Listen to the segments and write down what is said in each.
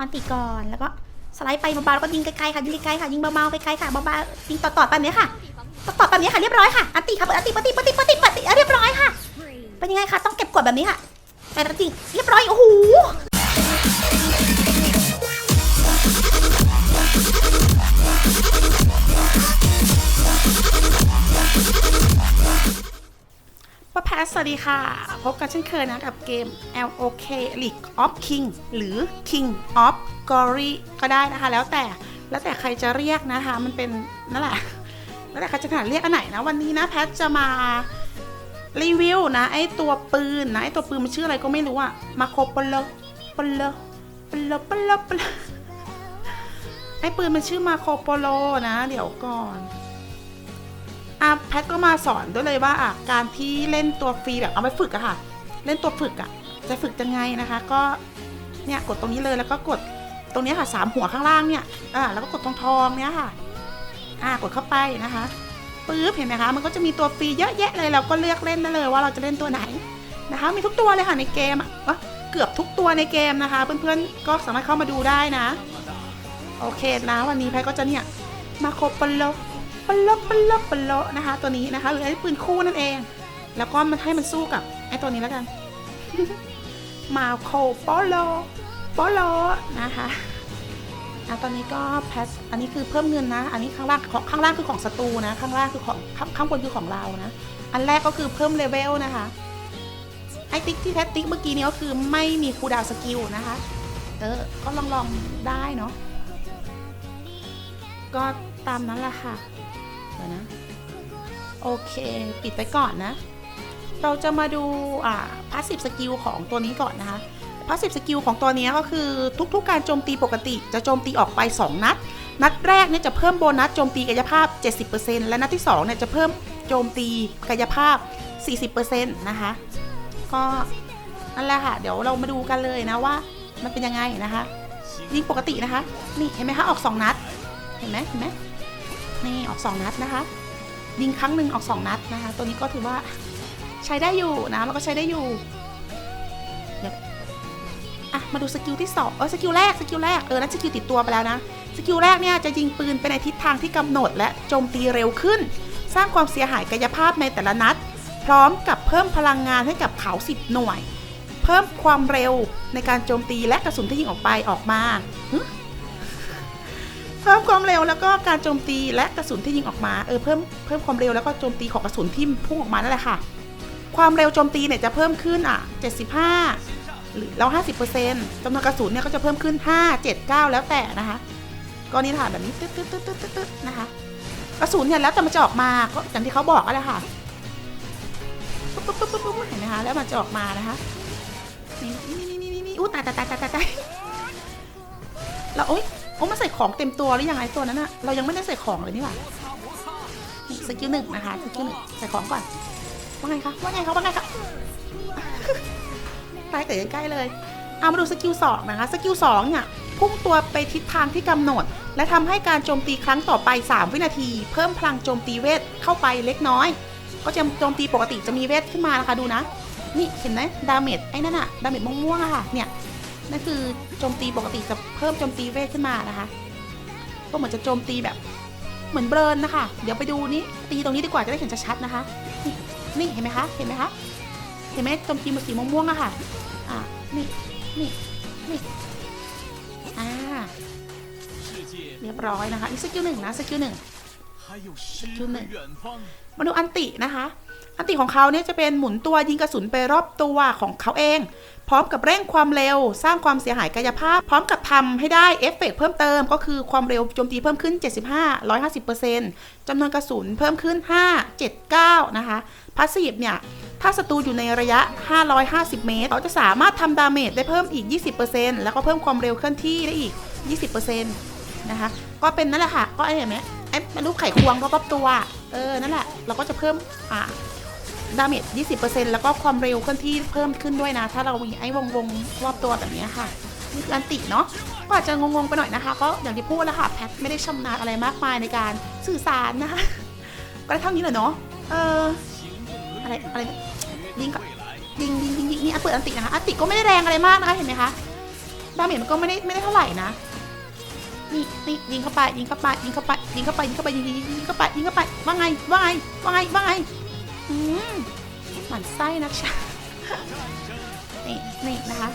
อันติก่อนแล้วก็สไลด์ไปเบาๆแล้วก็ยิงไกลๆค่ะยิงไกลๆค่ะยิงเบาๆไกลๆค่ะเบาๆยิงต่อๆแบบนี้ค่ะต่อๆแบบนี้ค่ะเรียบร้อยค่ะอันติค่ะเปิดอันติปฏิปฏิปฏิปฏิเรียบร้อยค่ะเป็นยังไงคะต้องเก็บกดแบบนี้ค่ะแต่จริงเรียบร้อยโอ้โห ป้าแพสสวัสดีค่ะ พบกันเช่นเคยนะกับเกม LOK League of King หรือ King of Glory ก็ได้นะคะ แล้วแต่แล้วแต่ใครจะเรียกนะคะ มันเป็นนั่นแหละ แล้วแต่ใครจะถนัดเรียกอันไหนนะ วันนี้นะแพทจะมารีวิวนะ ไอตัวปืนนะ ไอตัวปืนมันชื่ออะไรก็ไม่รู้อะมาโคปโลปโลปโลปโลปโลไอปืนมันชื่อมาโคโปโลนะ เดี๋ยวก่อน อะแพทก็มาสอนด้วยเลยว่าอะการที่เล่นตัวฟรีแบบเอาไปฝึกอะค่ะ เล่นตัวฝึกอะจะฝึกยังไงนะคะ ก็เนี่ยกดตรงนี้เลยแล้วก็กดตรงนี้ค่ะสามหัวข้างล่างเนี่ยอ่าแล้วก็กดตรงทองเนี่ยค่ะ อ่ากดเข้าไปนะคะปึ๊บเห็นไหมคะ มันก็จะมีตัวฟรีเยอะแยะเลยเราก็เลือกเล่นได้เลยว่าเราจะเล่นตัวไหนนะคะ มีทุกตัวเลยค่ะในเกมอะเกือบทุกตัวในเกมนะคะ เพื่อนๆก็สามารถเข้ามาดูได้นะ โอเคนะวันนี้แพทก็จะเนี่ยมาโคปโล ปโลปโลปโลนะคะ ตัวนี้นะคะ หรือไอ้ปืนคู่นั่นเอง แล้วก็มันให้มันสู้กับไอ้ตัวนี้แล้วกัน มาโคโปโลโปโลนะคะอะตอนนี้ก็แพทอันนี้คือเพิ่มเงินนะ อันนี้ข้างล่างของข้างล่างคือของศัตรูนะ ข้างล่างคือของข้างางบนคือของเรานะ อันแรกก็คือเพิ่มเลเวลนะคะ ไอติ๊กที่แพทติ๊กเมื่อกี้นี้ก็คือไม่มีคูดาวสกิลนะคะ เออ ก็ลองลองได้เนาะ ก็ตามนั้นแหละค่ะ ดี๋ยวนะ โอเค ปิดไปก่อนนะ เราจะมาดูอ่าพาสซีฟสกิลของตัวนี้ก่อนนะคะพาสซีฟสกิลของตัวนี้ก็คือทุกๆ การโจมตีปกติ จะโจมตีออกไป 2 นัด นัดแรกเนี่ยจะเพิ่มโบนัสโจมตีกายภาพ 70%และนัดที่2เนี่ยจะเพิ่มโจมตีกายภาพ 40%นะคะ ก็นั่นแหละค่ะ เดี๋ยวเรามาดูกันเลยนะว่า มันเป็นยังไงนะคะ ยิงปกตินะคะ นี่เห็นไหมคะ ออก 2 นัด เห็นไหมเห็นไหม นี่ออก 2 นัดนะคะ ยิงครั้งหนึ่งออก 2 นัดนะคะ ตัวนี้ก็ถือว่าใช้ได้อยู่นะแล้วก็ใช้ได้อยู่เดี๋ยวอะมาดูสกิลที่สองเออสกิลแรกสกิลแรกเออนั่นสกิลติดตัวไปแล้วนะสกิลแรกเนี่ยจะยิงปืนไปในทิศทางที่กำหนดและโจมตีเร็วขึ้น สร้างความเสียหายกายภาพในแต่ละนัด พร้อมกับเพิ่มพลังงานให้กับเขา 10 หน่วย เพิ่มความเร็วในการโจมตีและกระสุนที่ยิงออกไปออกมา เพิ่มความเร็วแล้วก็การโจมตีและกระสุนที่ยิงออกมาเออเพิ่มเพิ่มความเร็วแล้วก็โจมตีของกระสุนที่พุ่งออกมานั่นแหละค่ะ ความเร็วโจมตีเนี่ยจะเพิ่มขึ้นอะ 75 หรือแล้ว 50%จำนวนกระสุนเนี่ยก็จะเพิ่มขึ้น 5 7 9 แล้วแต่นะคะก็นี่ค่ะแบบนี้ตึ๊ดตึ๊ดตึ๊ดตึ๊ดตึ๊ดตึ๊ดนะคะกระสุนเนี่ยแล้วแต่มันจะออกมาก็อย่างที่เขาบอกอะแหละค่ะปุ๊บปุ๊บปุ๊บปุ๊บปุ๊บเห็นไหมคะแล้วมันจะออกมานะคะนี่นี่นี่นี่นี่อู้ตายตายตายตายตายตายแล้วโอ๊ย อ้มันใส่ของเต็มตัวหรือยังไงตัวนั้นอะเรายังไม่ได้ใส่ของเลยนี่หว่าสกิลหนึ่งนะคะสกิลหนึ่งใส่ของก่อนว่าไงคะว่าไงคะว่าไงคะตายแต่ยังใกล้เลยเอามาดูสกิลสองนะคะสกิลสองเนี่ยพุ่งตัวไปทิศทางที่กำหนด และทำให้การโจมตีครั้งต่อไป 3 วินาที เพิ่มพลังโจมตีเวทเข้าไปเล็กน้อย ก็จะโจมตีปกติจะมีเวทขึ้นมานะคะดูนะ นี่เห็นไหมดาเมจไอ้นั่นอะดาเมจม่วงๆอะค่ะเนี่ย นั่นคือโจมตีปกติจะเพิ่มโจมตีเวทขึ้นมานะคะ ก็เหมือนจะโจมตีแบบ เหมือนเบิร์นนะคะ เดี๋ยวไปดูนี้ตีตรงนี้ดีกว่าจะได้เห็นชัดนะคะ นี่เห็นไหมคะ เห็นไหมคะ เห็นไหมโจมตีมันสีม่วงๆอะค่ะ อะ นี่ นี่ นี่ อ่า เรียบร้อยนะคะ นี่สกิลหนึ่งนะ สกิลหนึ่งสกิลหนึ่งมาดูอันตินะคะ อันติของเขาเนี่ยจะเป็นหมุนตัวยิงกระสุนไปรอบตัวของเขาเอง พร้อมกับเร่งความเร็ว สร้างความเสียหายกายภาพ พร้อมกับทำให้ได้เอฟเฟกต์เพิ่มเติม ก็คือความเร็วโจมตีเพิ่มขึ้น 75 150%จำนวนกระสุนเพิ่มขึ้น 5 7 9 นะคะพาสซีฟเนี่ยถ้าศัตรูอยู่ในระยะ 550 เมตร เขาจะสามารถทำดาเมจได้เพิ่มอีก 20%แล้วก็เพิ่มความเร็วเคลื่อนที่ได้อีก 20%นะคะ ก็เป็นนั่นแหละค่ะ ก็ไอ้เห็นไหมไอ้รูปไขควงรอบๆตัว เออ นั่นแหละ เราก็จะเพิ่ม อ่า ดาเมจ20%แล้วก็ความเร็วเคลื่อนที่เพิ่มขึ้นด้วยนะ ถ้าเรามีไอ้วงวงรอบตัวแบบนี้ค่ะนี่คืออันติเนาะก็อาจจะงงๆไปหน่อยนะคะ ก็อย่างที่พูดแล้วค่ะแพทไม่ได้ชำนาญอะไรมากมายในการสื่อสารนะคะก็ได้เท่านี้แหละเนาะเอออะไรอะไรยิงก่อนยิงยิงยิงยิงนี่อะเปิดอันตินะคะอันติก็ไม่ได้แรงอะไรมากนะคะเห็นไหมคะดาเมจมันก็ไม่ได้ไม่ได้เท่าไหร่นะนี่นี่ยิงเข้าไปยิงเข้าไปยิงเข้าไปยิงเข้าไปยิงเข้าไปยิงยิงยิงเข้าไปยิงเข้าไปว่าไงว่าไงว่าไงว่าไง อืมหมันไส้นักชานี่นี่นะคะ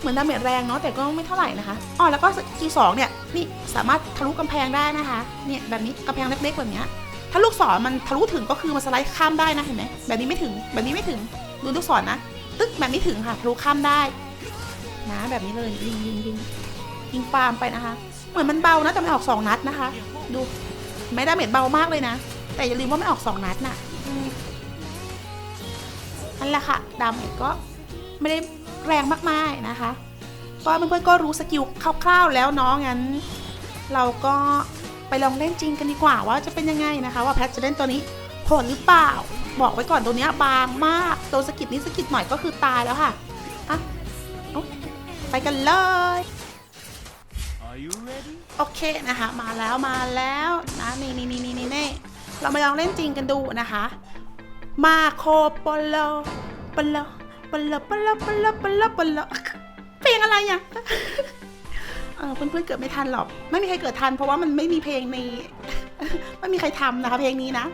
เหมือนดาเมจแรงเนาะแต่ก็ไม่เท่าไหร่นะคะอ๋อแล้วก็สกิลสองเนี่ยนี่สามารถทะลุกำแพงได้นะคะ เนี่ยแบบนี้กำแพงเล็กๆแบบเนี้ยถ้าลูกศรมันทะลุถึงก็คือมันสไลด์ข้ามได้นะเห็นไหมแบบนี้ไม่ถึง แบบนี้ไม่ถึงดูลูกศรนะตึ๊กแบบนี้ถึงค่ะทะลุข้ามได้ นะ แบบนี้เลยยิงยิงยิงยิงปาล์มไปนะคะ เหมือนมันเบานะแต่มันออกสองนัดนะคะ ดูไม่ดาเมจเบามากเลยนะ แต่อย่าลืมว่ามันออกสองนัดน่ะ นั่นแหละค่ะดาเมจก็ไม่ได้แรงมากมายนะคะ ก็เพื่อนๆก็รู้สกิลคร่าวๆแล้วเนาะงั้น เราก็ไปลองเล่นจริงกันดีกว่าว่าจะเป็นยังไงนะคะ ว่าแพทจะเล่นตัวนี้โหดหรือเปล่า บอกไว้ก่อนตัวเนี้ยบางมากโดนสกิดนี้สกิดหน่อยก็คือตายแล้วค่ะอะโอ๊ะไปกันเลยโอเคนะคะ มาแล้วมาแล้วนะนี่นี่นี่นี่นี่นี่เรามาลองเล่นจริงกันดูนะคะ มาโคโปโลโปโลโปโลโปโลโปโลโปโลโปโลเพลงอะไรอะเออเพื่อนๆเกิดไม่ทันหรอก ไม่มีใครเกิดทัน เพราะว่ามันไม่มีเพลงในไม่มีใครทำนะคะ เพลงนี้นะ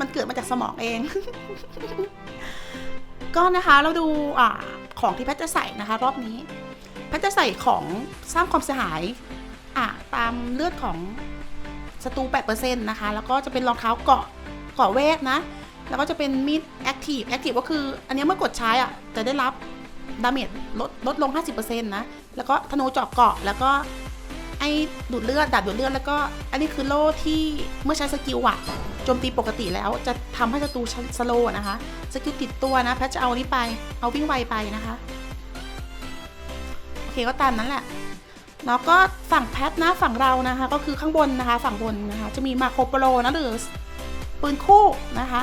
มันเกิดมาจากสมองเอง ก็นะคะเราดูอ่าของที่แพทจะใส่นะคะ รอบนี้แพทจะใส่ของสร้างความเสียหายอะตามเลือดของศัตรู8%นะคะ แล้วก็จะเป็นรองเท้าเกาะเกาะเวทนะ แล้วก็จะเป็นมีดแอคทีฟแอคทีฟก็คือ อันนี้เมื่อกดใช้อะ จะได้รับดาเมจลดลดลง 50%นะ แล้วก็ธนูเจาะเกาะ แล้วก็ไอ้ดูดเลือดดาบดูดเลือด แล้วก็อันนี้คือโล่ที่เมื่อใช้สกิลอะโจมตีปกติแล้วจะทำให้ศัตรูสโลนะคะ สกิลติดตัวนะแพทจะเอาอันนี้ไป เอาวิ่งไวไปนะคะ โอเคก็ตามนั้นแหละแล้วก็ฝั่งแพทนะฝั่งเรานะคะ ก็คือข้างบนนะคะ ฝั่งบนนะคะ จะมีมาโคโปโลนะหรือปืนคู่นะคะ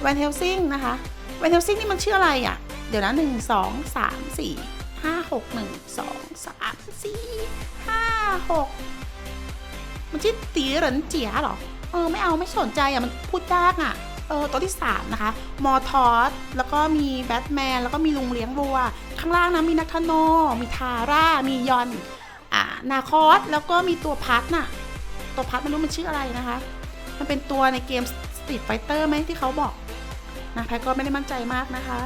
แวนเฮลซิงนะคะแวนเฮลซิงนี่มันชื่ออะไรอะ เดี๋ยวนะหนึ่งสองสามสี่ห้าหกหนึ่งสองสามสี่ห้าหกมันชื่อตีเหรินเจียเหรอ เออ ไม่เอาไม่สนใจอะ มันพูดยากอะ เออ ตัวที่ 3 นะคะ มอทอส แล้วก็มีแบทแมน แล้วก็มีลุงเลี้ยงวัว ข้างล่างนะ มีนักทโน มีทาร่า มียอน อ่า นาคอส แล้วก็มีตัวพัดน่ะ ตัวพัดไม่รู้มันชื่ออะไรนะคะ มันเป็นตัวในเกม Street Fighter ไหมที่เขาบอก นะแพทก็ไม่ได้มั่นใจมากนะคะ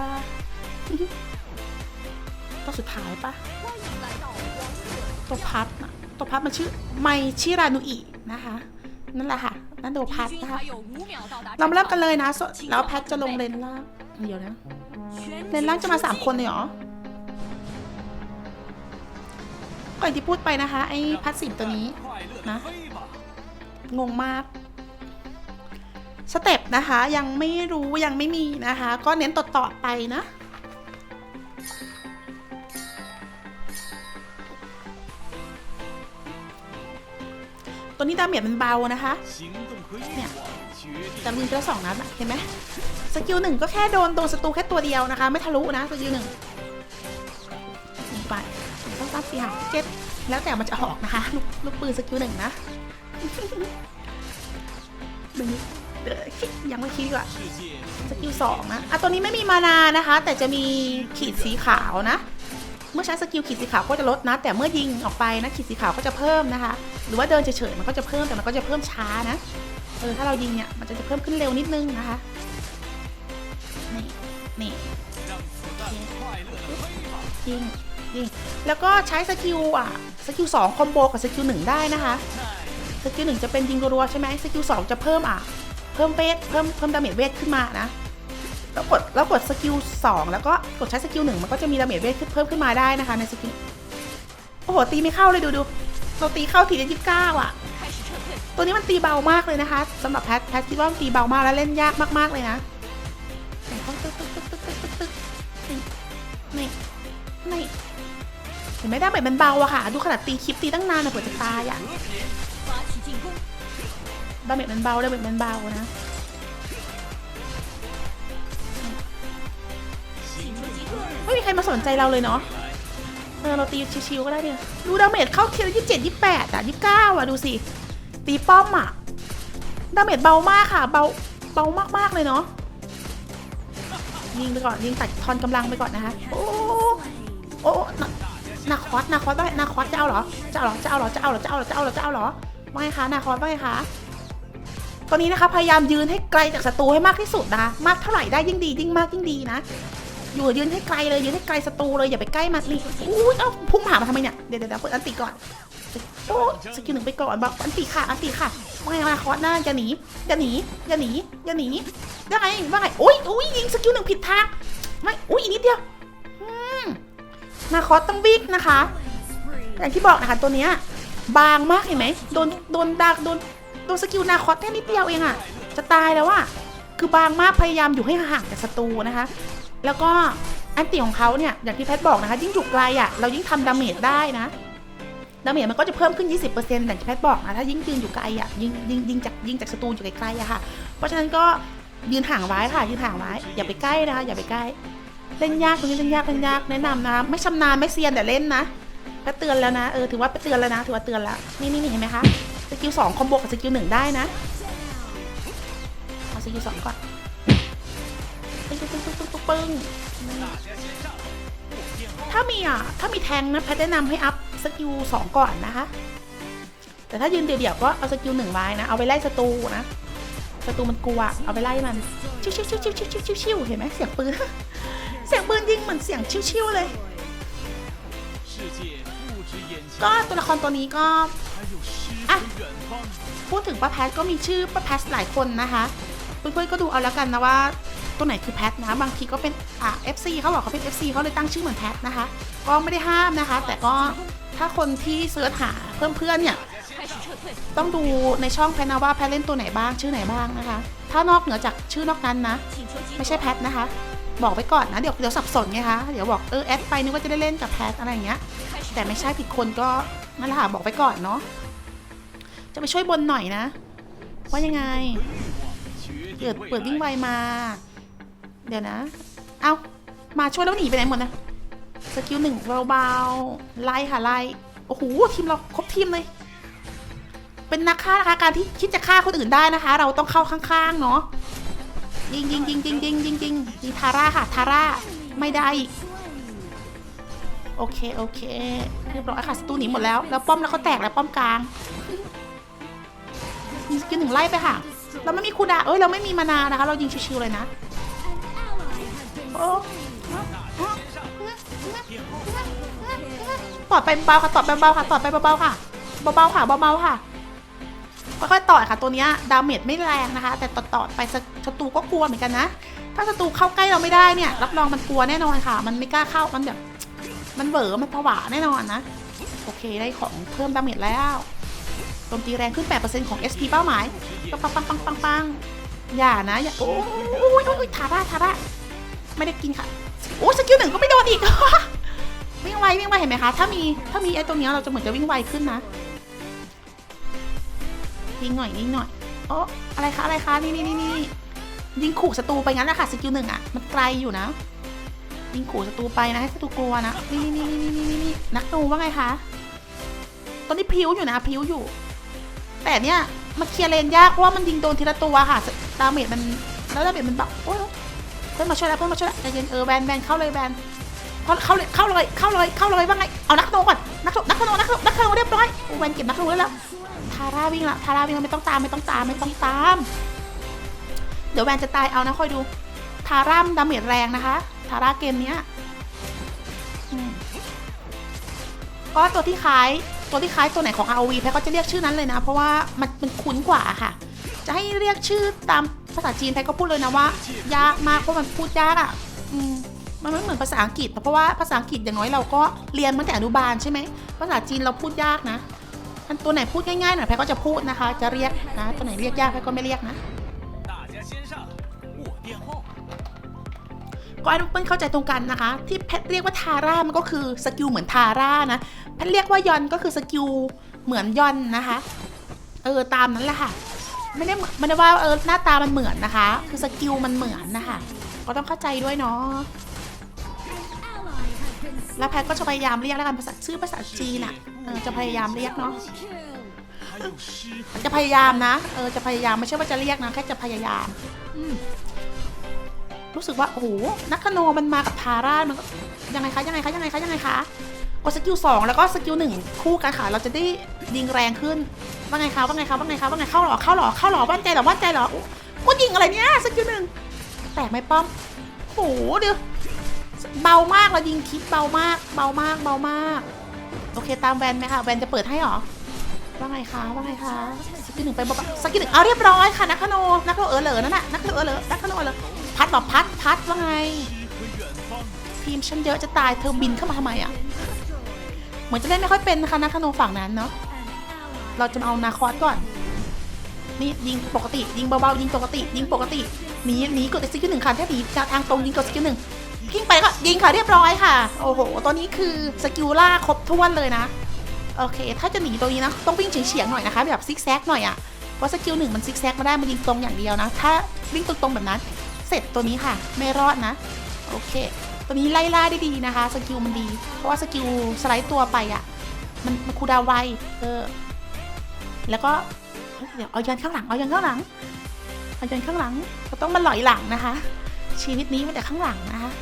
ตัวสุดท้ายปะตัวพัดนะตัวพัดมันชื่อไมชิรานุอินะคะ นั่นแหละค่ะ นั่นตัวพัดนะคะเราเริ่มกันเลยนะ แล้วแพทจะลงเลนล่าง เดี๋ยวนะ เลนล่างจะมาสามคนเลยหรอก่อนที่พูดไปนะคะ ไอ้พัดสิบตัวนี้นะ งงมาก สเต็ปนะคะยังไม่รู้ยังไม่มีนะคะ ก็เน้นต่อๆไปนะตัวนี้ตาเมีจมันเบานะคะ เนี่ยแต่ยิงไปสองนัดเห็นไหมสกิลหนึ่งก็แค่โดนโดนศัตรูแค่ตัวเดียวนะคะ ไม่ทะลุนะสกิลหนึ่งไปต้องตั้งสี่หาเจ็ดแล้วแต่มันจะออกนะคะ ลูกลูกปืนสกิลหนึ่งนะ เดี๋ยวคิดยังไม่คิดดีกว่าสกิลสองนะอะตัวนี้ไม่มีมานานะคะ แต่จะมีขีดสีขาวนะ เมื่อใช้สกิลขีดสีขาวก็จะลดนะ แต่เมื่อยิงออกไปนะขีดสีขาวก็จะเพิ่มนะคะ หรือว่าเดินเฉยๆมันก็จะเพิ่มแต่มันก็จะเพิ่มช้านะเออถ้าเรายิงเนี่ยมันจะเพิ่มขึ้นเร็วนิดนึงนะคะนี่นี่ยิงยิงแล้วก็ใช้สกิลอะสกิลสองคอมโบกับสกิลหนึ่งได้นะคะสกิลหนึ่งจะเป็นยิงรัวใช่ไหมสกิลสองจะเพิ่มอะ เพิ่มเวทเพิ่มเพิ่มดาเมจเวทขึ้นมานะแล้วกดแล้วกดสกิลสองแล้วก็กดใช้สกิลหนึ่งมันก็จะมีดาเมจเวทเพิ่มขึ้นมาได้นะคะ ในสกิลโอ้โหตีไม่เข้าเลยดูดูเราตีเข้าทีละยี่สิบเก้าอะ ตัวนี้มันตีเบามากเลยนะคะสำหรับแพทแพทคิดว่ามันตีเบามากและเล่นยากมากมากเลยนะต้องตึ๊กตึ๊กตึ๊กตึ๊กตึ๊กตึ๊กนในเห็นไหมได้แบบมันเบาอะค่ะ ดูขนาดตีคลิปตีตั้งนานนะกว่าจะตายอะ ดาเมจมันเบาดาเมจมันเบานะไม่มีใครมาสนใจเราเลยเนาะเออเราตีชิวๆก็ได้เนี่ยดูดาเมจเข้าเทียร์ยี่สิบเจ็ดยี่แปดอะยี่เก้าอะดูสิ ตีป้อมอะดาเมจเบามากค่ะ เบาเบามากๆเลยเนาะยิงไปก่อนยิงตัดทอนกำลังไปก่อนนะคะ โอ้โอ้นาคอสนาคอสได้นาคอสจะาเหรอจะเอาเหรอจะเอาเหรอจะเอาเหรอจะเอาเหรอจะเอาเหรอจะเอาเหรอว่าไงคะนาคอสว่าไงคะ อนนี้นะคะพยายามยืนให้ไกลจากศัตรูให้มากที่สุดนะคะมากเท่าไหร่ได้ยิ่งดียิ่งมากยิ่งดีนะ อยู่ยืนให้ไกลเลยยืนให้ไกลศัตรูเลยอย่าไปใกล้มันนี่อุ้ยเอ้าพุ่งผ่ามาทำไมเนี่ยเดี๋ยวเดี๋ยวเดี๋ยวกดอันติก่อนโอ้สกิลหนึ่งไปก่อนบอกอันติค่ะอันติค่ะว่าไงนาคอสหน้าอย่าหนีอย่าหนีอย่าหนีอย่าหนีได้ไงว่าไงอุ้ยอุ้ยยิงสกิลหนึ่งผิดทางไม่อุ้ยอีกนิดเดียวมนาคอสต้องวิ่งนะคะอย่างที่บอกนะคะตัวเนี้ยบางมากเห็นไหมโดนโดนดักโดน โดนสกิลนาคอสแค่นิดเดียวเองอะจะตายแล้วอะคือบางมากพยายามอยู่ให้ห่างจากศัตรูนะคะ แล้วก็อันติของเขาเนี่ยอย่างที่แพทบอกนะคะ ยิ่งอยู่ไกลอะเรายิ่งทำดาเมจได้นะดาเมจมันก็จะเพิ่มขึ้น 20%อย่างที่แพทบอกนะถ้ายิ่งยืนอยู่ไกลอะยิงยิงยิงจากยิงจากศัตรูอยู่ไกลๆอะค่ะ เพราะฉะนั้นก็ยืนห่างไว้ค่ะยืนห่างไว้อย่าไปใกล้นะคะอย่าไปใกล้ เล่นยากตรงนี้เล่นยากเล่นยากแนะนำนะไม่ชำนาญไม่เซียนแต่เล่นนะก็เตือนแล้วนะเออถือว่าเตือนแล้วนะถือว่าเตือนแล้วนี่นี่นี่เห็นไหมคะ กิลสองคอมโบกับสกิลหนึ่งได้นะ เอาสกิลสองก่อนปึ้งปึ้งปึ้งปึ้งปึ้งถ้ามีอะ ถ้ามีแทงนะแพทแนะนำให้อัพสกิลสองก่อนนะคะ แต่ถ้ายืนเดี่ยวๆก็เอาสกิลหนึ่งไว้นะ เอาไปไล่ศัตรูนะศัตรูมันกลัว เอาไปไล่มัน ชิวๆๆๆๆๆๆชิวชิวชิวชิวเห็นไหมเสียงปืน เสียงปืนยิงเหมือนเสียงชิวชิวเลย ก็ตัวละครตัวนี้ก็ อะพูดถึงป้าแพทก็มีชื่อป้าแพทหลายคนนะคะเพื่อนๆก็ดูเอาแล้วกันนะว่าตัวไหนคือแพทนะบางทีก็เป็นอะ FC เขาบอกเขาเป็น FC เขาเลยตั้งชื่อเหมือนแพทนะคะ ก็ไม่ได้ห้ามนะคะ แต่ก็ถ้าคนที่เสิร์ชหาเพื่อนเพื่อนเนี่ยต้องดูในช่องแพนาว่าแพทเล่นตัวไหนบ้างชื่อไหนบ้างนะคะ ถ้านอกเหนือจากชื่อนอกนั้นนะ ไม่ใช่แพทนะคะ บอกไว้ก่อนนะเดี๋ยวเดี๋ยวสับสนไงคะเดี๋ยวบอกเออแอดไปนึกว่าจะได้เล่นกับแพทอะไรอย่างเงี้ยแต่ไม่ใช่ผิดคนก็นั่นแหละค่ะบอกไปก่อนเนาะ จะไปช่วยบนหน่อยนะ ว่ายังไงเปิดเปิดวิ่งไวมา เดี๋ยวนะ เอามาช่วยแล้วหนีไปไหนหมดนะ สกิลหนึ่งเบาๆไล่ค่ะไล่ โอ้โหทีมเราครบทีมเลย เป็นนักฆ่านะคะ การที่คิดจะฆ่าคนอื่นได้นะคะ เราต้องเข้าข้างๆเนาะ ยิงยิงยิงยิงยิงยิงยิงยิงทาร่าค่ะทาร่าไม่ได้โอเค โอเค เรียบร้อยค่ะสตูหนีหมดแล้ว แล้วป้อมแล้วก็แตกแล้วป้อมกลาง มีสกิลหนึ่งไล่ไปค่ะ เราไม่มีคูดาเอ้ยเราไม่มีมานานะคะ เรายิงชิวๆเลยนะโอ้ตอดไปเบาค่ะตอดไปเบาค่ะตอดไปเบาๆค่ะเบาๆค่ะเบาๆค่ะค่อยๆต่อยค่ะตัวนี้ดาเมจไม่แรงนะคะ แต่ต่อๆไปศัตรูก็กลัวเหมือนกันนะ ถ้าศัตรูเข้าใกล้เราไม่ได้เนี่ย รับรองมันกลัวแน่นอนค่ะ มันไม่กล้าเข้ามันแบบมันเหวอมันผวาแน่นอนนะ โอเคได้ของเพิ่มดาเมจแล้ว โจมตีแรงขึ้น 8%ของ SP เป้าหมาย ปังปังปังปังปังปังอย่านะอย่าโอ้ยโอ้ยโอ้ยทาร่าทาร่าไม่ได้กินค่ะ โอ้สกิลหนึ่งก็ไม่โดนอีก วิ่งไววิ่งไวเห็นไหมคะ ถ้ามีถ้ามีไอ้ตรงเนี้ยเราจะเหมือนจะวิ่งไวขึ้นนะยิงหน่อยยิงหน่อยโอ้อะไรคะอะไรคะนี่นี่นี่นี่ยิงขู่ศัตรูไปงั้นแหละค่ะสกิลหนึ่งอะมันไกลอยู่นะ ยิงขู่ศัตรูไปนะให้ศัตรูกลัวนะนี่นี่นี่นี่นี่นี่นักตูว่าไงคะตอนนี้พิ้วอยู่นะพิ้วอยู่ แต่เนี่ยมันเคลียร์เลนยากเพราะว่ามันยิงโดนทีละตัวค่ะดาเมจมันแล้วดาเมจมันแบบโอ้ยเพื่อนมาช่วยแล้วเพื่อนมาช่วยแล้วใจเย็นเออแบนแบนเข้าเลยแบนเข้าเข้าเลยเข้าเลยเข้าเลยเข้าเลยว่าไงเอานักโตก่อนนักโตนักโตนักโตนักโตเรียบร้อยโอ้แบนเก็บนักโตได้แล้วทาร่าวิ่งละทาร่าวิ่งไม่ต้องตามไม่ต้องตามไม่ต้องตาม เดี๋ยวแวนจะตายเอานะคอยดูทาร่ามดาเมจแรงนะคะทาร่าเกมเนี้ยอืมเพราะว่าตัวที่คล้าย ตัวที่คล้ายตัวไหนของ ROV แพ้ก็จะเรียกชื่อนั้นเลยนะ เพราะว่ามันมันคุ้นกว่าค่ะ จะให้เรียกชื่อตามภาษาจีนแพ้ก็พูดเลยนะว่า ยากมากเพราะมันพูดยากอะอืมมันไม่เหมือนภาษาอังกฤษเพราะว่าภาษาอังกฤษอย่างน้อยเราก็เรียนมาแต่อนุบาลใช่ไหมภาษาจีนเราพูดยากนะอันตัวไหนพูดง่ายๆหน่อยแพ้ก็จะพูดนะคะ จะเรียกนะ ตัวไหนเรียกยากแพ้ก็ไม่เรียกนะ ก็อันเปิ้ลเข้าใจตรงกันนะคะ ที่แพทเรียกว่าทาร่ามันก็คือสกิลเหมือนทาร่านะแพทเรียกว่ายอนก็คือสกิลเหมือนยอนนะคะ เออตามนั้นแหละค่ะ ไม่ได้ไม่ได้ว่าเออหน้าตามันเหมือนนะคะ คือสกิลมันเหมือนนะคะ ก็ต้องเข้าใจด้วยเนาะแล้วแพทก็จะพยายามเรียกแล้วกันภาษาชื่อภาษาจีนอะเออจะพยายามเรียกเนาะจะพยายามนะ เออจะพยายามไม่ใช่ว่าจะเรียกนะแค่จะพยายาม อืม รู้สึกว่าโอ้โหนักคโนมันมากับทาร่ามันก็ยังไงคะยังไงคะยังไงคะยังไงคะกดสกิลสองแล้วก็สกิลหนึ่งคู่กันค่ะเราจะได้ยิงแรงขึ้นว่าไงคะว่าไงคะว่าไงคะว่าไงเข้าหรอเข้าหรอเข้าหรอว่านใจหรอว่านใจหรอก็ยิงอะไรเนี่ยสกิลหนึ่งแตกไหมป้อมโหเดี๋ยวเบามากเรายิงคลิปเบามาก เบามากเบามาก โอเคตามแวนไหมคะแวนจะเปิดให้หรอว่าไงคะว่าไงคะสกิลหนึ่งไปบอกสกิลหนึ่งเอาเรียบร้อยค่ะนักขโนนักขโนเออเหลอนั่นน่ะนักขโนเออเหลอนักขโนเออเหลอ พัดบอพัดพัดว่าไง ทีมฉันเยอะจะตายเธอบินเข้ามาทำไมอะ เหมือนจะเล่นไม่ค่อยเป็นนะคะนักธนูฝั่งนั้นเนาะเราจะเอานาคอสก่อน นี่ยิงปกติ ยิงเบาๆยิงปกติ ยิงปกติหนีหนีกดสกิลหนึ่งค่ะแค่หนีจากทางตรงยิงกดสกิลหนึ่งพิ้งไปก็ยิงค่ะเรียบร้อยค่ะ โอ้โหตอนนี้คือสกิลล่าครบถ้วนเลยนะโอเค ถ้าจะหนีตรงนี้นะ ต้องวิ่งเฉียงๆหน่อยนะคะ แบบซิกแซกหน่อยอะ่ะ เพราะสกิลหนึ่งมันซิกแซกไม่ได้มันยิงตรงอย่างเดียวนะ ถ้าวิ่งตรงๆแบบนั้น ร็จตัวนี้ค่ะ ไม่รอดนะ โอเค ตัวนี้ไล่ล่าได้ดีนะคะ สกิลมันดี เพราะว่าสกิลสไลด์ตัวไปอะ่ะ มันมันคูดาวไวเออ แล้วก็ เดี๋ยวเอายันข้างหลัง เอายันข้างหลัง เอายันข้างหลัง เราต้องมาหลอยหลังนะคะ ชีวิตนี้มันแต่ข้างหลังนะคะ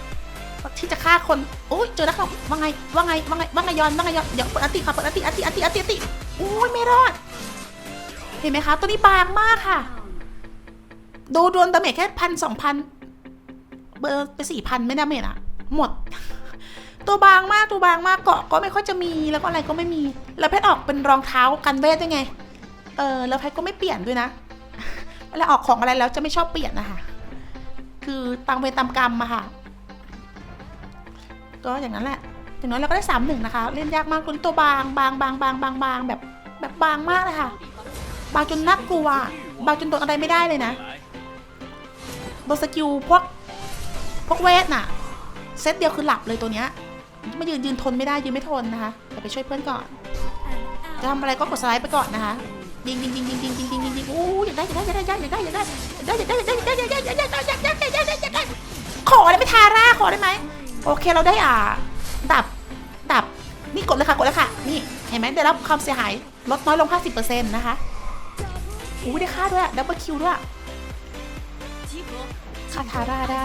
ที่จะฆ่าคนโอ้ยเจอแล้วครับว่าไง ว่าไง ว่าไง ว่าไงยอนว่าไงยอน เดี๋ยวเปิดอัติค่ะเปิดอัติอัติอัติอัติอัติโอ้ยไม่รอด เห็นไหมคะ ตัวนี้บางมากค่ะ ดนโดนดาเมจแค่พันสองพันเบอร์ไปสี่พันไม่ดาเมจอะหมด ตัวบางมากตัวบางมากเกาะก็ไม่ค่อยจะมีแล้วก็อะไรก็ไม่มี แล้วเพชรออกเป็นรองเท้ากันเวทด้วยไง เออแล้วเพชรก็ไม่เปลี่ยนด้วยนะเวลาออกของอะไรแล้วจะไม่ชอบเปลี่ยนนะคะคือตามเวรตามกรรมอะค่ะ ก็อย่างนั้นแหละอย่างน้อยเราก็ได้สามหนึ่งนะคะ เล่นยากมากตัวตัวบางบางบางบางบางบางแบบแบบบางมากเลยค่ะ บางจนน่ากลัว บางจนโดนอะไรไม่ได้เลยนะ， โดนสกิลพวกพวกเวทน่ะ เซตเดียวคือหลับเลยตัวเนี้ยไม่ยืนยืนทนไม่ได้ยืนไม่ทนนะคะเดี๋ยวไปช่วยเพื่อนก่อน จะทำอะไรก็กดสไลด์ไปก่อนนะคะยิงยิงยิงยิงยิงยิงยิงยิงยิงโอ้ยอยากได้อยากได้อยากได้อยากได้อยากได้อยากได้อยากได้อยากได้อยากได้อยากได้อยากได้อยากได้อยากได้อยากได้ได้ได้ขอได้ไหมทาร่าขอได้ไหมโอเคเราได้อ่าดับดับนี่กดเลยค่ะกดเลยค่ะ นี่เห็นไหมได้รับความเสียหายลดน้อยลง 50%นะคะอู้ได้ค่าด้วยดับเบิลคิวด้วย， คาทาร่าได้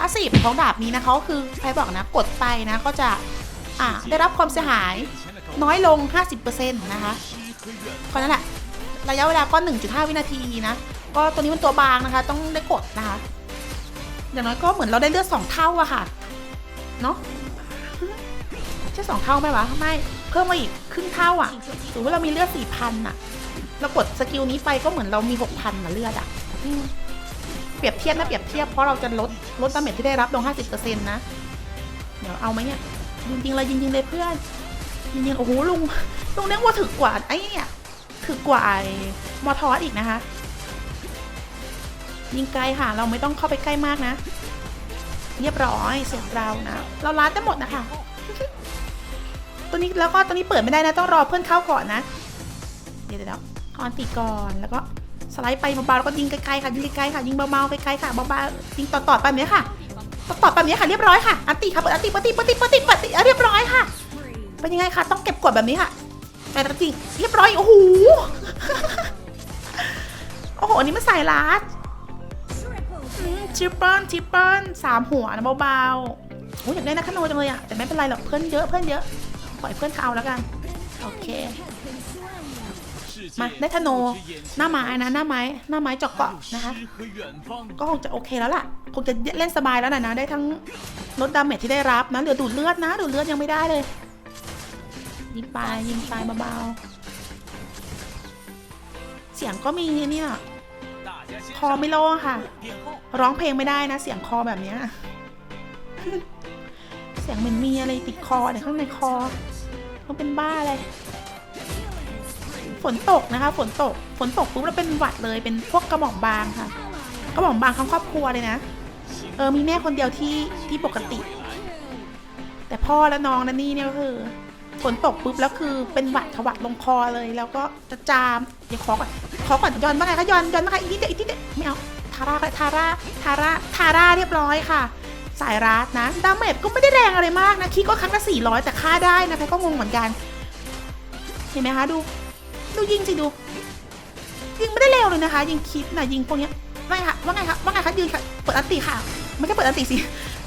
อาสีพของดาบนี้นะเขาคือใครบอกนะกดไปนะก็จะอะได้รับความเสียหายน้อยลง 50%นะคะเพราะนั้นแหละระยะเวลาก็ 1.5 วินาทีนะ ก็ตัวนี้มันตัวบางนะคะ ต้องได้กดนะคะ อย่างน้อยก็เหมือนเราได้เลือดสองเท่าอะค่ะ เนาะใช่สองเท่าไหมวะ ไม่ เพิ่มมาอีกครึ่งเท่าอะถือว่าเรามีเลือดสี่พันอะ เรากดสกิลนี้ไปก็เหมือนเรามีหกพันนะเลือดอะอืมเปรียบเทียบนะเปรียบเทียบเพราะเราจะลดลดดาเมจที่ได้รับลงห้าสิบเปอร์เซ็นต์นะ เดี๋ยวเอาไหมเนี่ยจริงๆเลยจริงๆเลยเพื่อนจริงๆโอ้โหลุงลุงเรียกว่าถึกกว่าไอ้เนี่ยถึกกว่าไอ้มอทอสอีกนะคะ ยิงไกลค่ะ เราไม่ต้องเข้าไปใกล้มากนะเรียบร้อยเสร็จเรานะเราล้าดได้หมดนะคะตัวนี้แล้วก็ตัวนี้เปิดไม่ได้นะต้องรอเพื่อนเข้าก่อนนะ เดี๋ยวเดี๋ยว คอนตีก่อนแล้วก็สไลด์ไปเบาๆแล้วก็ยิงไกลๆค่ะยิงไกลๆค่ะยิงเบาๆไกลๆค่ะเบาๆยิงต่อๆไปแบบนี้ค่ะต่อๆแบบนี้ค่ะเรียบร้อยค่ะอันตีค่ะเปิดอันตีเปิดอันตีเปิดอันตีเปิดอันตีเปิดอันตีเรียบร้อยค่ะเป็นยังไงคะต้องเก็บกดแบบนี้ค่ะแต่อันตีเรียบร้อยโอ้โหโอ้โหอันนี้มันสายลัดชิปเปิลชิปเปิลสามหัวนะเบาๆโอ้ยอยากได้นะขโนจังเลยอะแต่ไม่เป็นไรหรอกเพื่อนเยอะเพื่อนเยอะปล่อยเพื่อนเขาแล้วกันโอเค มาได้ธนูหน้าไม้นะ หน้าไม้ หน้าไม้จอกเกาะนะคะ ก็คงจะโอเคแล้วล่ะ คงจะเล่นสบายแล้วนะนะ ได้ทั้งลดดาเมจที่ได้รับนะเดี๋ยวดูดเลือดนะ ดูดเลือดยังไม่ได้เลย ยิงไปยิงไปเบาๆ เสียงก็มีเนี่ย คอไม่โล่ค่ะ ร้องเพลงไม่ได้นะ เสียงคอแบบเนี้ย เสียงเหมือนมีอะไรติดคอในข้างในคอมันเป็นบ้าเลย ฝนตกนะคะ ฝนตก ฝนตกปุ๊บแล้วเป็นหวัดเลยเป็นพวกกระหม่อมบางค่ะ กระหม่อมบางทั้งครอบครัวเลยนะ เออมีแม่คนเดียวที่ที่ปกติ แต่พ่อและน้องนันนี่เนี่ยก็คือฝนตกปุ๊บแล้วคือเป็นหวัดขวัดลงคอเลย แล้วก็จะจามเดี๋ยวขอก่อนขอก่อนย้อนมาไงคะย้อนย้อนมาไงอีกนิดเดียวอีกนิดเดียวไม่เอาทาร่าก็ทาร่าทาร่าทาร่าเรียบร้อยค่ะ สายรัดนะดาเมจก็ไม่ได้แรงอะไรมากนะคิดก็ครั้งละ400 แต่ค่าได้นะแพทก็งงเหมือนกัน เห็นไหมคะดู ดูยิงสิดู ยิงไม่ได้เร็วเลยนะคะ ยิงคิดนะยิงพวกเนี้ยว่าไงคะว่าไงคะว่าไงคะยืนค่ะเปิดอันติค่ะ ไม่ใช่เปิดอันติสิ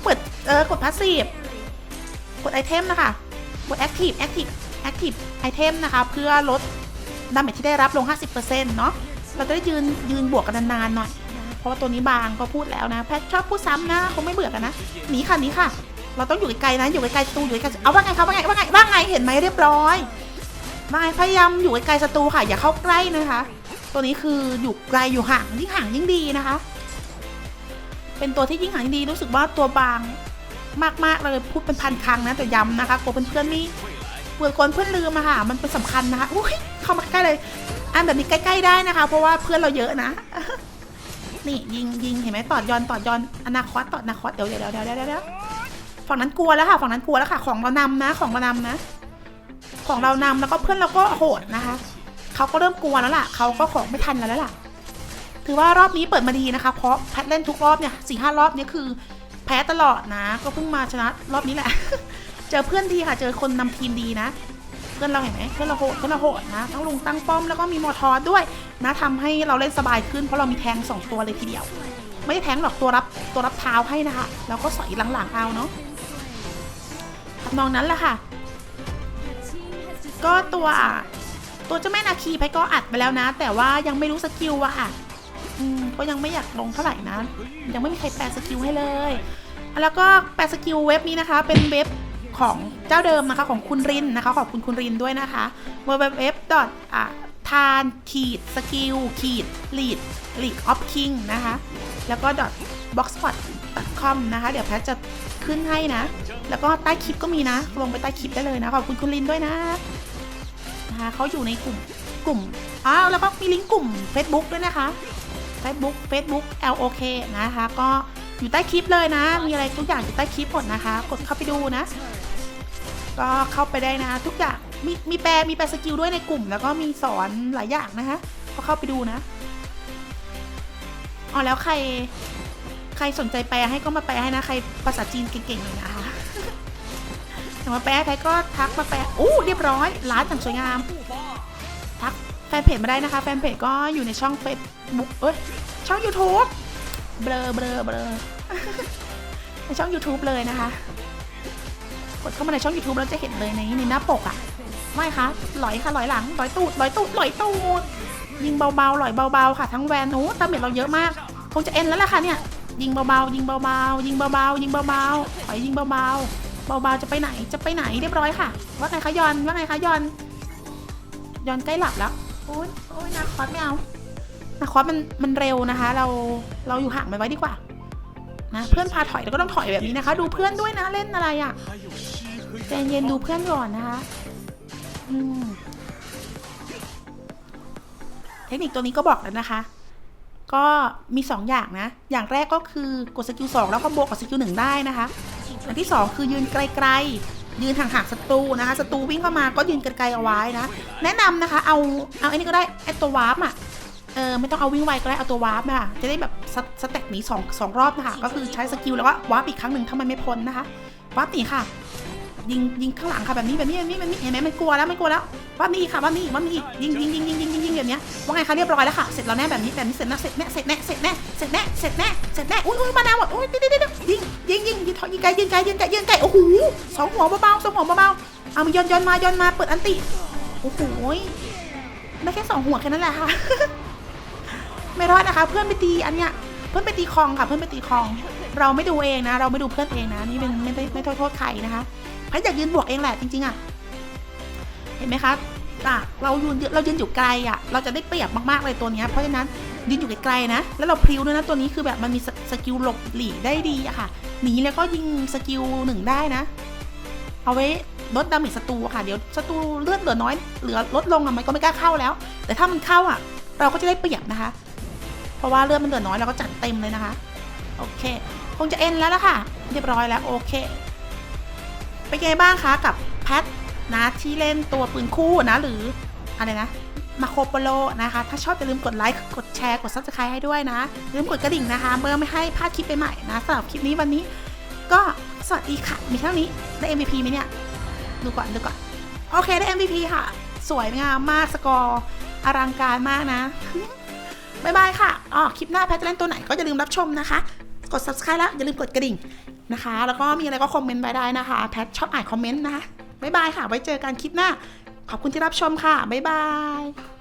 เปิดเออกดพาสซีฟกดไอเทมนะคะกด Active Active Active Item นะคะ เพื่อลดดาเมจที่ได้รับลง 50%เนาะเราจะได้ยืนยืนบวกกันนานๆหน่อยเพราะว่าตัวนี้บางก็พูดแล้วนะ แพทชอบพูดซ้ำนะคงไม่เบื่อกันนะหนีค่ะหนีค่ะ เราต้องอยู่ไกลๆนะอยู่ไกลๆตูอยู่ไกลๆเอาว่าไงครับว่าไงว่าไงว่าไงเห็นไหมเรียบร้อย ว่าพยายามอยู่ไกลๆศัตรูค่ะ อย่าเข้าใกล้นะคะ ตัวนี้คืออยู่ไกลอยู่ห่างยิ่งห่างยิ่งดีนะคะ เป็นตัวที่ยิ่งห่างยิ่งดีรู้สึกว่าตัวบางมากๆเลยพูดเป็นพันครั้งนะแต่ย้ำนะคะกลัวเพื่อนๆไม่เผื่อคนเพื่อนลืมอะค่ะ มันเป็นสำคัญนะคะอุ้ยเข้ามาใกล้เลยอันแบบนี้ใกล้ๆได้นะคะ เพราะว่าเพื่อนเราเยอะนะ นี่ยิงยิงเห็นไหมตอดยอนตอดยอนอนาคตตอดอนาคตเดี๋ยวเดี๋ยวเดี๋ยวเดี๋ยวเดี๋ยวฝั่งนั้นกลัวแล้วค่ะฝั่งนั้นกลัวแล้วค่ะ ของเรานำนะ ของเรานำนะ ของเรานำแล้วก็เพื่อนเราก็โหดนะคะเขาก็เริ่มกลัวแล้วล่ะเขาก็ของไม่ทันแล้วล่ะ ถือว่ารอบนี้เปิดมาดีนะคะ เพราะแพทเล่นทุกรอบเนี่ยสี่ห้ารอบเนี่ยคือ แพ้ตลอดนะ ก็เพิ่งมาชนะรอบนี้แหละ เจอเพื่อนดีค่ะเจอคนนำทีมดีนะเพื่อนเราเห็นไหมเพื่อนเราโหดเพื่อนเราโหดนะทั้งลุงตั้งป้อมแล้วก็มีมอทอสด้วยนะทำให้เราเล่นสบายขึ้นเพราะเรามีแทงสองตัวเลยทีเดียว ไม่ได้แทงหรอกตัวรับตัวรับเท้าให้นะคะแล้วก็สอยหลังๆเอาเนาะทำนองนั้นแหละค่ะ ก็ตัวตัวเจ้าแม่นาคีไปก็อัดไปแล้วนะ แต่ว่ายังไม่รู้สกิลว่าอะอืมก็ยังไม่อยากลงเท่าไหร่นะ ยังไม่มีใครแปลสกิลให้เลย แล้วก็แปลสกิลเว็บนี้นะคะ เป็นเว็บของเจ้าเดิมนะคะของคุณรินนะคะ ขอบคุณคุณรินด้วยนะคะ w w w อะทานขีดสกิลขีด lead league of king นะคะ แล้วก็ blogspot com นะคะ เดี๋ยวแพทจะขึ้นให้นะ แล้วก็ใต้คลิปก็มีนะ ลงไปใต้คลิปได้เลยนะ ขอบคุณคุณลินด้วยนะ นะคะเขาอยู่ในกลุ่มกลุ่มอ้าวแล้วก็มีลิงก์กลุ่ม Facebook ด้วยนะคะ Facebook Facebook LOK นะคะ ก็อยู่ใต้คลิปเลยนะ มีอะไรทุกอย่างอยู่ใต้คลิปหมดนะคะ กดเข้าไปดูนะ ก็เข้าไปได้นะ ทุกอย่างมีมีแปลมีแปลสกิลด้วยในกลุ่ม แล้วก็มีสอนหลายอย่างนะคะก็เข้าไปดูนะอ๋อแล้วใครใครสนใจแปลให้ก็มาแปลให้นะ ใครภาษาจีนเก่งๆเลยนะคะ อยากมาแปลใครก็ทักมาแปลอู้เรียบร้อย ร้านอย่างสวยงาม ทักแฟนเพจมาได้นะคะ แฟนเพจก็อยู่ในช่องเฟซบุ๊กเอ้ย ช่อง YouTube เบลอเบลอเบลอในช่อง YouTube เลยนะคะ กดเข้ามาในช่อง YouTube แล้วจะเห็นเลยในในหน้าปกอะไม่คะหลอยค่ะหลอยหลังหลอยตูดหลอยตูดหลอยตูดยิงเบาๆหลอยเบาๆค่ะ ทั้งแวนโอ้ตาเม็ดเราเยอะมาก คงจะเอ็นแล้วแหละค่ะเนี่ยยิงเบาๆยิงเบาๆยิงเบาๆยิงเบาๆถอยยิงเบาๆ เบาๆจะไปไหนจะไปไหนเรียบร้อยค่ะ ว่าไงคะยอนว่าไงคะยอนยอนใกล้หลับแล้วโอ้ยโอ้ยนาคอสไม่เอานาคอสมันมันเร็วนะคะ เราเราอยู่ห่างไปไว้ดีกว่านะเพื่อนพาถอยเราก็ต้องถอยแบบนี้นะคะ ดูเพื่อนด้วยนะเล่นอะไรอะ่ะใจเย็นดูเพื่อนก่อนนะคะเทคนิคตัวนี้ก็บอกแล้วนะคะ ก็มี2ออย่างนะ อย่างแรกก็คือกดสกิล2แล้วคอมโบกับสกิล1ได้นะคะ อันที่ 2 คือยืนไกลๆ ยืนห่างๆศัตรูนะคะศัตรูวิ่งเข้ามาก็ยืนไกลๆเอาไว้นะ แนะนำนะคะเอาเอาไอ้นี่ก็ได้ไอ้ตัววาร์ปอะเออไม่ต้องเอาวิ่งไวก็ได้เอาตัววาร์ปนะคะจะได้แบบสสเต็ปหนีสองสองรอบนะคะก็คือใช้สกิลแล้วก็วาร์ปอีกครั้งหนึ่งถ้ามันไม่พ้นนะคะวาร์ปหนีค่ะ ยิงยิงข้างหลังค่ะแบบนี้แบบนี้แบบนี้แบบนี้เห็นไหมมันกลัวแล้วมันกลัวแล้วว่านี่ค่ะว่านี่ว่านี่ยิงยิงยิงยิงยิงยิงยิงแบบเนี้ยว่าไงคะเรียบร้อยแล้วค่ะเสร็จแล้วแน่แบบนี้แบบนี้เสร็จแล้วเสร็จแน่เสร็จแน่เสร็จแน่เสร็จแน่เสร็จแน่เสร็จแน่อุ้ยอุ้ยมาดาวหมดอุ้ยเดี๋ยวเดี๋ยวเดี๋ยวยิงยิงยิงยิงถอยิงไกลยิงไกลยิงไกลยิงไกลโอ้โหสองหัวเบาๆสองหัวเบาๆเอามาย้อนย้อนมาย้อนมาเปิดอันติโอ้โหได้แค่สองหัวแค่นั้นแหละค่ะไม่รอดนะคะ เพื่อนไปตีอันเนี้ยเพื่อนไปตีคลองค่ะ เพื่อนไปตีคลอง เราไม่ดูเองนะ เราไม่ดูเพื่อนเองนะนี่เป็นไม่ได้ไม่โทษใครนะคะ แพทย์อยากยืนบวกเองแหละจริงๆอะเห็นไหมคะอะเรายืนเรายืนอยู่ไกลอะเราจะได้เปรียบมากๆเลยตัวเนี้ยเพราะฉะนั้นยืนอยู่ไกลๆนะ แล้วเราพริ้วด้วยนะตัวนี้คือแบบมันมีสสกิลหลบหลีได้ดีอะค่ะ หนีแล้วก็ยิงสกิลหนึ่งได้นะ เอาไว้ลดดาเมจศัตรูค่ะ เดี๋ยวศัตรูเลือดเหลือน้อย เหลือลดลงอะมันก็ไม่กล้าเข้าแล้ว แต่ถ้ามันเข้าอะเราก็จะได้เปรียบนะคะ เพราะว่าเลือดมันเหลือน้อยเราก็จัดเต็มเลยนะคะ โอเค คงจะเอ็นแล้วละค่ะ เรียบร้อยแล้วโอเค เป็นไงบ้างคะกับแพทนะที่เล่นตัวปืนคู่นะหรืออะไรนะมาโคโปโลนะคะ ถ้าชอบอย่าลืมกดไลค์ กดแชร์ กดซับสไครต์ให้ด้วยนะ ลืมกดกระดิ่งนะคะเพื่อไม่ให้พลาดคลิปใหม่นะสำหรับคลิปนี้วันนี้ ก็สวัสดีค่ะ มีเท่านี้ ได้ MVP ไหมเนี่ย ดูก่อน ดูก่อน โอเคได้ MVP ค่ะ สวยงามมาก สกอร์อลังการมากนะ บ๊ายบายค่ะ อ๋อ คลิปหน้าแพทจะเล่นตัวไหนก็อย่าลืมรับชมนะคะ กด subscribe แล้ว อย่าลืมกดกระดิ่งนะคะ แล้วก็มีอะไรก็คอมเมนต์ไว้ได้นะคะ แพทชอบอ่านคอมเมนต์นะคะบ๊ายบายค่ะ ไว้เจอกันคลิปหน้า ขอบคุณที่รับชมค่ะบ๊ายบาย